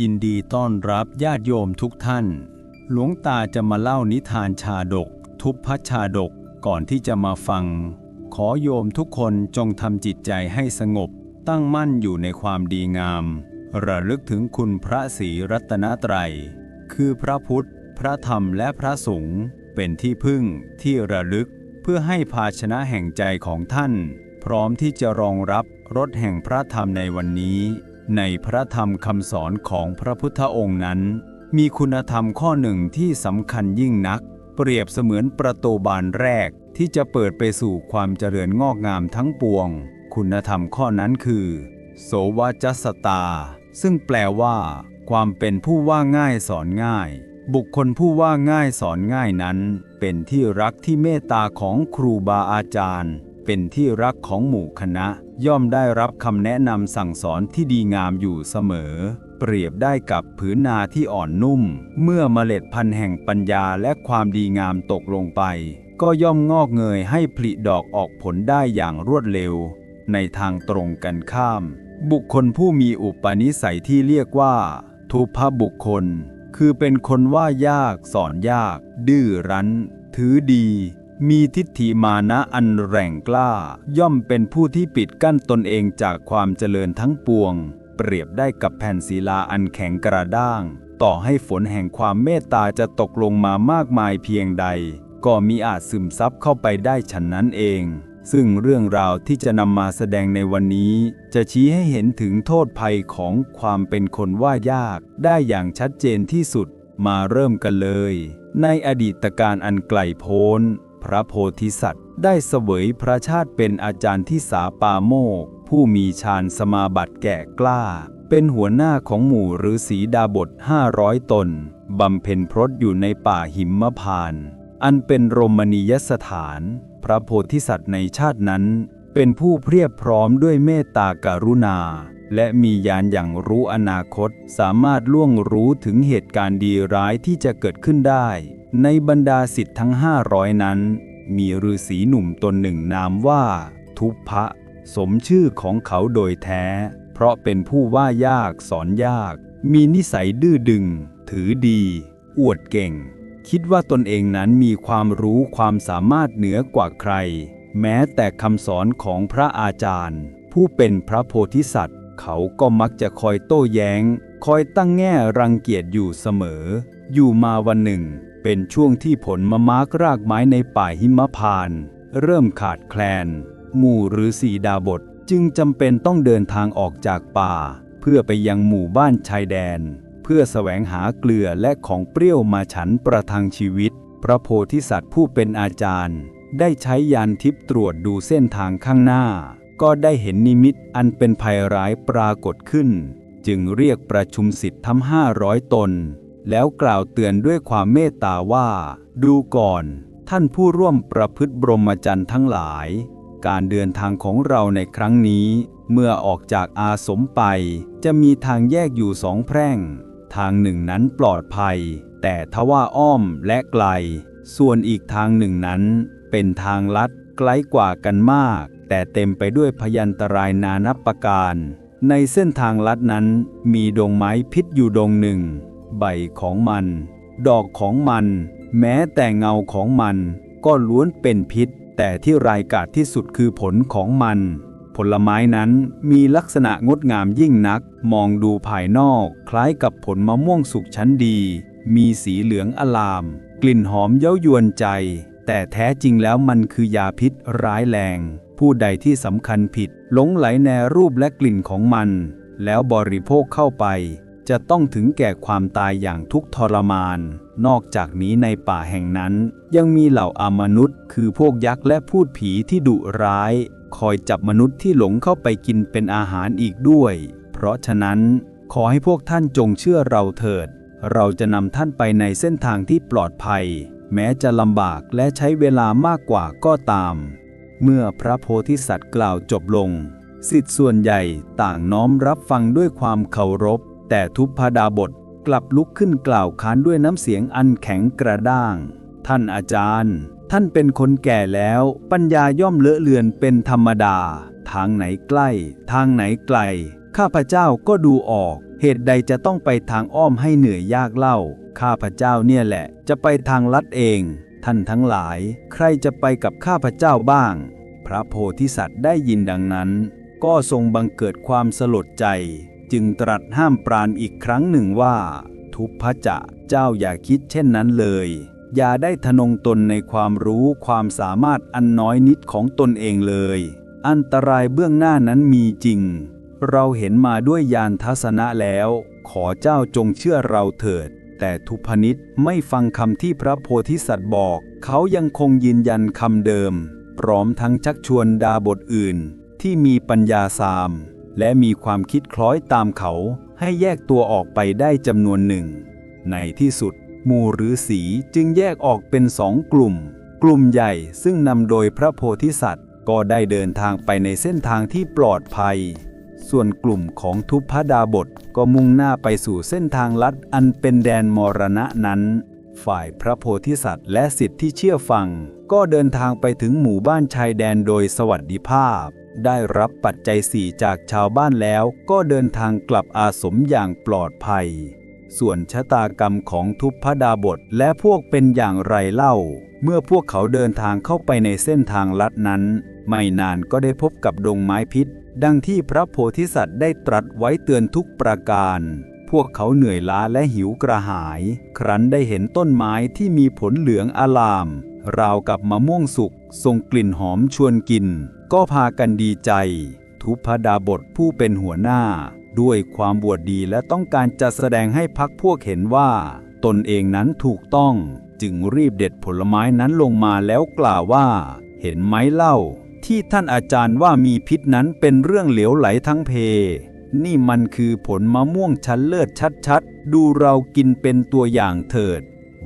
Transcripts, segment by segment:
ยินดีต้อนรับญาติโยมทุกท่าน หลวงตาจะมาเล่านิทานชาดก ทุพพชาดกก่อนที่จะมาฟัง ขอโยมทุกคนจงทำจิตใจให้สงบ ตั้งมั่นอยู่ในความดีงาม ระลึกถึงคุณพระศรีรัตนตรัย คือพระพุทธ พระธรรมและพระสงฆ์เป็นที่พึ่งที่ระลึกเพื่อให้ภาชนะแห่งใจของท่าน พร้อมที่จะรองรับรสแห่งพระธรรมในวันนี้ ในพระธรรมคำสอนของพระพุทธองค์นั้น มีคุณธรรมข้อหนึ่งที่สำคัญยิ่งนัก เปรียบเสมือนประตูบานแรกที่จะเปิดไปสู่ความเจริญงอกงามทั้งปวง คุณธรรมข้อนั้นคือ โสวาจสตา ซึ่งแปลว่า ความเป็นผู้ว่าง่ายสอนง่าย บุคคลผู้ว่าง่ายสอนง่ายนั้น เป็นที่รักที่เมตตาของครูบาอาจารย์ เป็นที่รักของหมู่คณะ ย่อมได้รับคำแนะนำสั่งสอนที่ดีงามอยู่เสมอ เปรียบได้กับผืนนาที่อ่อนนุ่ม เมื่อเมล็ดพันธุ์แห่งปัญญาและความดีงามตกลงไป ก็ย่อมงอกเงยให้ผลิดอกออกผลได้อย่างรวดเร็ว ในทางตรงกันข้าม บุคคลผู้มีอุปนิสัยที่เรียกว่า ทุพบุคคล คือเป็นคนว่ายากสอนยาก ดื้อรั้น ถือดี มีทิฏฐิมานะอันแรงกล้า ย่อมเป็นผู้ที่ปิดกั้นตนเองจากความเจริญทั้งปวง เปรียบได้กับแผ่นศิลาอันแข็งกระด้าง ต่อให้ฝนแห่งความเมตตาจะตกลงมามากมายเพียงใด ก็มีอาจซึมซับเข้าไปได้ฉันนั้นเอง ซึ่งเรื่องราวที่จะนำมาแสดงในวันนี้ จะชี้ให้เห็นถึงโทษภัยของความเป็นคนว่ายาก ได้อย่างชัดเจนที่สุดมาเริ่มกันเลย ในอดีตการอันไกลโพ้น พระโพธิสัตว์ ได้เสวยพระชาติเป็นอาจารย์ที่สาปาโมก ผู้มีฌานสมาบัติแก่กล้า เป็นหัวหน้าของหมู่ฤาษีดาบทห้าร้อยตน บำเพ็ญพรตอยู่ในป่าหิมพานต์อันเป็นรมณียสถาน พระโพธิสัตว์ในชาตินั้น เป็นผู้เพียบพร้อมด้วยเมตตากรุณา และมีญาณอย่างรู้อนาคต สามารถล่วงรู้ถึงเหตุการณ์ดีร้ายที่จะเกิดขึ้นได้ ในบรรดาสิทธิ์ทั้งห้าร้อยนั้น มีฤาษีหนุ่มตนหนึ่งนามว่า ทุพพะ สมชื่อของเขาโดยแท้ เพราะเป็นผู้ว่ายากสอนยาก มีนิสัยดื้อดึง ถือดี อวดเก่ง คิดว่าตนเองนั้นมีความรู้ความสามารถเหนือกว่าใคร แม้แต่คำสอนของพระอาจารย์ ผู้เป็นพระโพธิสัตว์ เขาก็มักจะคอยโต้แย้ง คอยตั้งแง่รังเกียจอยู่เสมอ อยู่มาวันหนึ่ง เป็นช่วงที่ผลมะมากรากไม้ในป่าหิมพาน เริ่มขาดแคลน หมู่ฤาษีดาบทจึงจำเป็นต้องเดินทางออกจากป่า เพื่อไปยังหมู่บ้านชายแดน เพื่อแสวงหาเกลือและของเปรี้ยวมาฉันประทังชีวิต พระโพธิสัตว์ผู้เป็นอาจารย์ ได้ใช้ยานทิพย์ตรวจดูเส้นทางข้างหน้า ก็ได้เห็นนิมิตอันเป็นภัยร้ายปรากฏขึ้น จึงเรียกประชุมสิทธิ์ทั้งห้าร้อยตน แล้วกล่าวเตือนด้วยความเมตตาว่า ดูก่อน ท่านผู้ร่วมประพฤติบรมจรรย์ทั้งหลาย การเดินทางของเราในครั้งนี้ เมื่อออกจากอาสมไป จะมีทางแยกอยู่สองแพร่ง ทางหนึ่งนั้นปลอดภัย แต่ทว่าอ้อมและไกล ส่วนอีกทางหนึ่งนั้น เป็นทางลัดไกลกว่ากันมาก แต่เต็มไปด้วยพยันตรายนานับประการ ในเส้นทางลัดนั้นมีดงไม้พิษอยู่ดงหนึ่ง ใบของมัน ดอกของมัน แม้แต่เงาของมันก็ล้วนเป็นพิษ แต่ที่รายกาจที่สุดคือผลของมัน ผลไม้นั้นมีลักษณะงดงามยิ่งนัก มองดูภายนอกคล้ายกับผลมะม่วงสุกชั้นดี มีสีเหลืองอลาม กลิ่นหอมเย้ายวนใจ แต่แท้จริงแล้วมันคือยาพิษร้ายแรง ผู้ใดที่สำคัญผิดหลงไหลในรูปและกลิ่นของมัน แล้วบริโภคเข้าไป จะต้องถึงแก่ความตายอย่างทุกทรมาน นอกจากนี้ในป่าแห่งนั้น ยังมีเหล่าอามนุษย์ คือพวกยักษ์และพูดผีที่ดุร้าย คอยจับมนุษย์ที่หลงเข้าไปกินเป็นอาหารอีกด้วย เพราะฉะนั้น ขอให้พวกท่านจงเชื่อเราเถิด เราจะนำท่านไปในเส้นทางที่ปลอดภัย แม้จะลำบากและใช้เวลามากกว่าก็ตาม เมื่อพระโพธิสัตว์กล่าวจบลงสิทธิส่วนใหญ่ต่างน้อมรับฟังด้วยความเคารพ แต่ทุพพดาบทกลับลุกขึ้นกล่าวค้านด้วยน้ำเสียงอันแข็งกระด้าง ท่านอาจารย์ ท่านเป็นคนแก่แล้ว ปัญญาย่อมเลอะเลือนเป็นธรรมดา ทางไหนใกล้ ทางไหนไกล ข้าพเจ้าก็ดูออก เหตุใดจะต้องไปทางอ้อมให้เหนื่อยยากเล่า ข้าพเจ้าเนี่ยแหละ จะไปทางลัดเอง ท่านทั้งหลายใครจะไปกับข้าพเจ้าบ้าง พระโพธิสัตว์ได้ยินดังนั้น ก็ทรงบังเกิดความสลดใจ จึงตรัสห้ามปราณอีกครั้งหนึ่งว่า ทุพพะจะเจ้าอย่าคิดเช่นนั้นเลย อย่าได้ทะนงตนในความรู้ความสามารถอันน้อยนิดของตนเองเลย อันตรายเบื้องหน้านั้นมีจริง เราเห็นมาด้วยยานทัศนะแล้ว ขอเจ้าจงเชื่อเราเถิด แต่ทุพนิษไม่ฟังคำที่พระโพธิสัตว์บอก เขายังคงยืนยันคำเดิม พร้อมทั้งชักชวนดาบทอื่น ที่มีปัญญาสาม และมีความคิดคล้อยตามเขา ให้แยกตัวออกไปได้จำนวนหนึ่ง ในที่สุดหมู่ฤาษีจึงแยกออกเป็นสองกลุ่ม กลุ่มใหญ่ซึ่งนำโดยพระโพธิสัตว์ ก็ได้เดินทางไปในเส้นทางที่ปลอดภัย ส่วนกลุ่มของทุพพดาบทก็มุ่งหน้าไปสู่เส้นทางลัดอันเป็นแดนมรณะนั้น ฝ่ายพระโพธิสัตว์และสิทธิ์ที่เชื่อฟัง ก็เดินทางไปถึงหมู่บ้านชายแดนโดยสวัสดิภาพ ได้รับปัจจัยสี่จากชาวบ้านแล้วก็เดินทางกลับอาสมอย่างปลอดภัย ส่วนชะตากรรมของทุพพดาบทและพวกเป็นอย่างไรเล่า เมื่อพวกเขาเดินทางเข้าไปในเส้นทางลัดนั้น ไม่นานก็ได้พบกับดงไม้พิษ ดังที่พระโพธิสัตว์ได้ตรัสไว้เตือนทุกประการ พวกเขาเหนื่อยล้าและหิวกระหาย ครั้นได้เห็นต้นไม้ที่มีผลเหลืองอลาม ราวกับมะม่วงสุกทรงกลิ่นหอมชวนกิน ก็พากันดีใจ ทุพดาบทผู้เป็นหัวหน้า ด้วยความบวดดีและต้องการจะแสดงให้พักพวกเห็นว่า ตนเองนั้นถูกต้อง จึงรีบเด็ดผลไม้นั้นลงมาแล้วกล่าวว่า เห็นไหมเล่า ที่ท่านอาจารย์ว่ามีพิษนั้นเป็นเรื่องเหลวไหลทั้งเพ นี่มันคือผลมะม่วงชั้นเลิศชัดๆ ดูเรากินเป็นตัวอย่างเถิด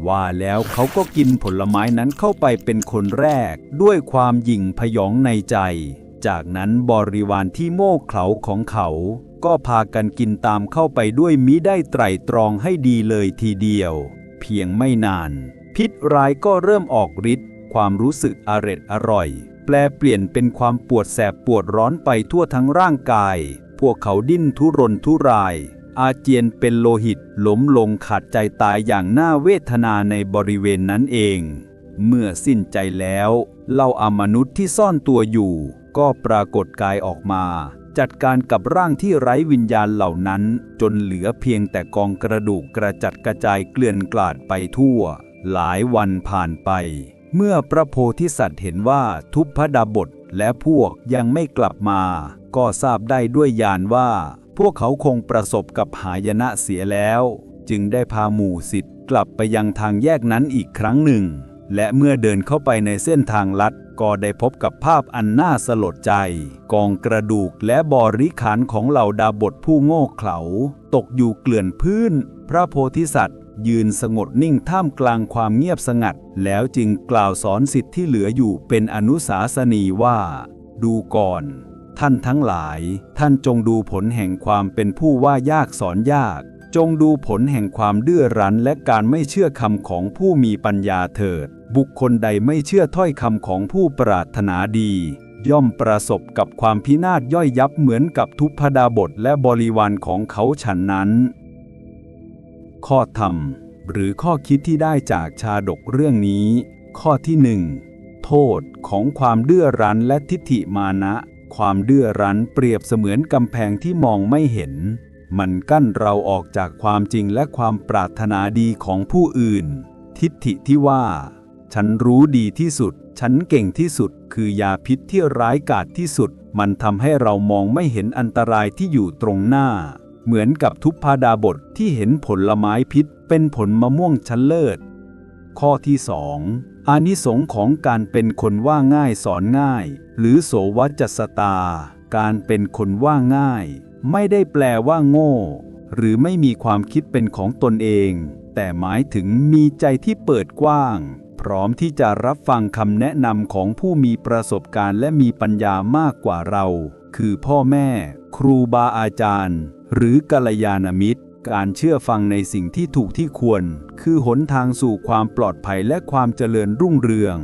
ว่าแล้วเขาก็กินผลไม้นั้นเข้าไปเป็นคนแรก ด้วยความหยิ่งพยองในใจ จากนั้นบริวารที่โม่เขลาของเขา ก็พากันกินตามเข้าไปด้วยมิได้ไตรตรองให้ดีเลยทีเดียว เพียงไม่นาน พิษร้ายก็เริ่มออกฤทธิ์ความรู้สึกอร็ดอร่อย แปลเปลี่ยนเป็นความปวดแสบปวดร้อนไปทั่วทั้งร่างกาย พวกเขาดิ้นทุรนทุราย อาเจียนเป็นโลหิตล้มลงขาดใจตายอย่างน่าเวทนาในบริเวณนั้นเอง เมื่อสิ้นใจแล้วเหล่าอมนุษย์ที่ซ่อนตัวอยู่ ก็ปรากฏกายออกมา จัดการกับร่างที่ไร้วิญญาณเหล่านั้น จนเหลือเพียงแต่กองกระดูกกระจัดกระจายเกลื่อนกลาดไปทั่ว หลายวันผ่านไป เมื่อพระโพธิสัตว์เห็นว่าทุพพดาบทและพวกยังไม่กลับมา ก็ทราบได้ด้วยญาณว่า พวกเขาคงประสบกับหายนะเสียแล้ว จึงได้พาหมู่สิทธิ์กลับไปยังทางแยกนั้นอีกครั้งหนึ่ง และเมื่อเดินเข้าไปในเส้นทางลัด ก็ได้พบกับภาพอันน่าสลดใจ กองกระดูกและบริขารของเหล่าดาบทผู้โง่เขลาตกอยู่เกลื่อนพื้น พระโพธิสัตว์ ยืนสงบนิ่งท่ามกลางความเงียบสงัด แล้วจึงกล่าวสอนสิทธิ์ที่เหลืออยู่เป็นอนุสาสนีว่า ดูก่อน ท่านทั้งหลาย ท่านจงดูผลแห่งความเป็นผู้ว่ายากสอนยาก จงดูผลแห่งความดื้อรั้นและการไม่เชื่อคำของผู้มีปัญญาเถิด บุคคลใดไม่เชื่อถ้อยคำของผู้ปรารถนาดีย่อมประสบกับความพินาศย่อยยับเหมือนกับทุพพดาบทและบริวารของเขาฉันนั้น ข้อธรรม หรือข้อคิดที่ได้จากชาดกเรื่องนี้ ข้อที่หนึ่งโทษของความเดื้อรั้นและทิฏฐิมานะ ความเดื้อรั้นเปรียบเสมือนกำแพงที่มองไม่เห็น มันกั้นเราออกจากความจริงและความปรารถนาดีของผู้อื่น ทิฏฐิที่ว่า ฉันรู้ดีที่สุด ฉันเก่งที่สุด คือยาพิษที่ร้ายกาจที่สุด มันทำให้เรามองไม่เห็นอันตรายที่อยู่ตรงหน้า เหมือนกับทุพพาดาบทที่เห็นผลไม้พิษเป็นผลมะม่วงชั้นเลิศ ข้อที่สองอานิสงค์ของการเป็นคนว่าง่ายสอนง่าย หรือโสวัจสตา การเป็นคนว่าง่าย ไม่ได้แปลว่าโง่ หรือไม่มีความคิดเป็นของตนเอง แต่หมายถึงมีใจที่เปิดกว้าง พร้อมที่จะรับฟังคำแนะนำของผู้มีประสบการณ์และมีปัญญามากกว่าเรา คือพ่อแม่ ครูบาอาจารย์ หรือกัลยาณมิตร การเชื่อฟังในสิ่งที่ถูกที่ควร คือหนทางสู่ความปลอดภัยและความเจริญรุ่งเรือง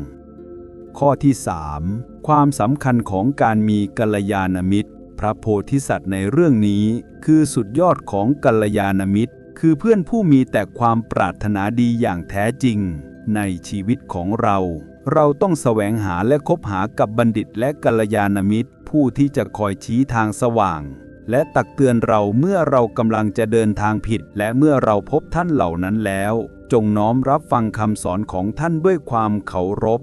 ข้อที่ 3 ความสำคัญของการมีกัลยาณมิตร พระโพธิสัตว์ในเรื่องนี้ คือสุดยอดของกัลยาณมิตร คือเพื่อนผู้มีแต่ความปรารถนาดีอย่างแท้จริง ในชีวิตของเราเราต้องแสวงหาและคบหากับบัณฑิตและกัลยาณมิตร ผู้ที่จะคอยชี้ทางสว่าง และตักเตือนเราเมื่อเรากำลังจะเดินทางผิด และเมื่อเราพบท่านเหล่านั้นแล้ว จงน้อมรับฟังคำสอนของท่านด้วยความเคารพ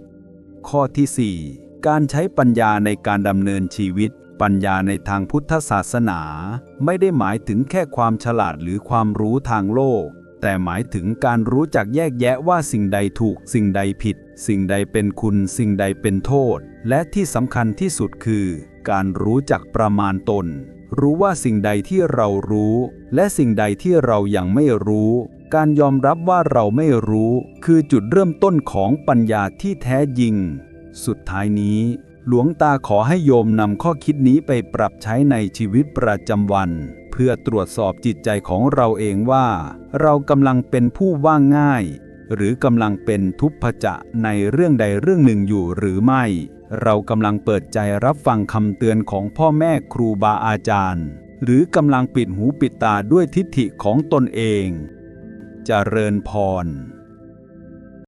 ข้อที่ 4 การใช้ปัญญาในการดำเนินชีวิต ปัญญาในทางพุทธศาสนา ไม่ได้หมายถึงแค่ความฉลาดหรือความรู้ทางโลก แต่หมายถึงการรู้จักแยกแยะว่าสิ่งใดถูก สิ่งใดผิด สิ่งใดเป็นคุณ สิ่งใดเป็นโทษ และที่สำคัญที่สุดคือ การรู้จักประมาณตน รู้ว่าสิ่งใดที่เรารู้ และสิ่งใดที่เรายังไม่รู้ การยอมรับว่าเราไม่รู้ คือจุดเริ่มต้นของปัญญาที่แท้จริง สุดท้ายนี้ หลวงตาขอให้โยมนำข้อคิดนี้ไปปรับใช้ในชีวิตประจำวัน เพื่อตรวจสอบจิตใจของเราเองว่า เรากำลังเป็นผู้ว่างง่าย หรือกำลังเป็นทุพพจะในเรื่องใดเรื่องหนึ่งอยู่หรือไม่ เรากำลังเปิดใจรับฟังคำเตือนของพ่อแม่ครูบาอาจารย์ หรือกำลังปิดหูปิดตาด้วยทิฏฐิของตนเองจเจริญพร